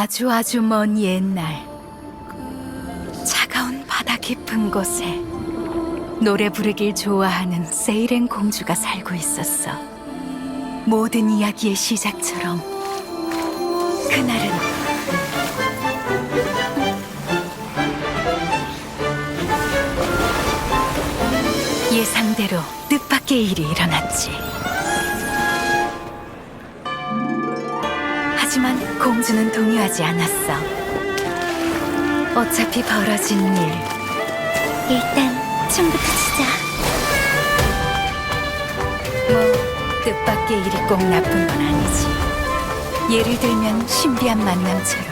아주 아주 먼 옛날 차가운 바다 깊은 곳에 노래 부르길 좋아하는 세이렌 공주가 살고 있었어. 모든 이야기의 시작처럼 그날은 예상대로 뜻밖의 일이 일어났지. 하지만 공주는 동요하지 않았어. 어차피 벌어진 일. 일단 춤부터 추자. 뭐 뜻밖의 일이 꼭 나쁜 건 아니지. 예를 들면 신비한 만남처럼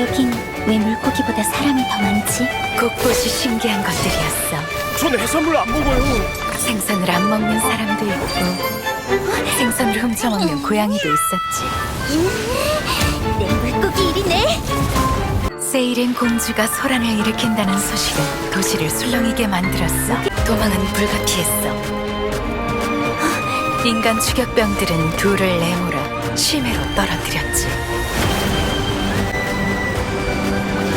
여긴 왜 물고기보다 사람이 더 많지? 곳곳이 신기한 것들이었어. 전 해산물 안 먹어요. 생선을 안 먹는 사람도 있고 생선을 훔쳐먹는 고양이도 있었지. 내 물고기 일이네. 세이렌 공주가 소란을 일으킨다는 소식은 도시를 술렁이게 만들었어. 도망은 불가피했어. 인간 추격병들은 둘을 내몰아 심해로 떨어뜨렸지.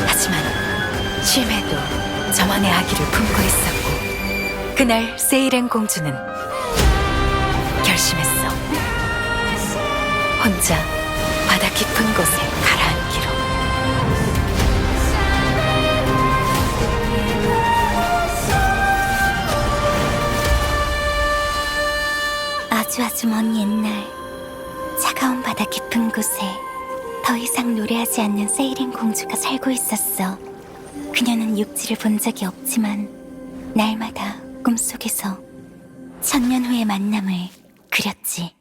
하지만 심해도 저만의 아기를 품고 있었고 그날 세이렌 공주는 결심했어. 혼자 바다 깊은 곳에 가라앉기로. 아주 아주 먼 옛날 차가운 바다 깊은 곳에 더 이상 노래하지 않는 세이린 공주가 살고 있었어. 그녀는 육지를 본 적이 없지만 날마다 꿈속에서 천년 후의 만남을 그렸지.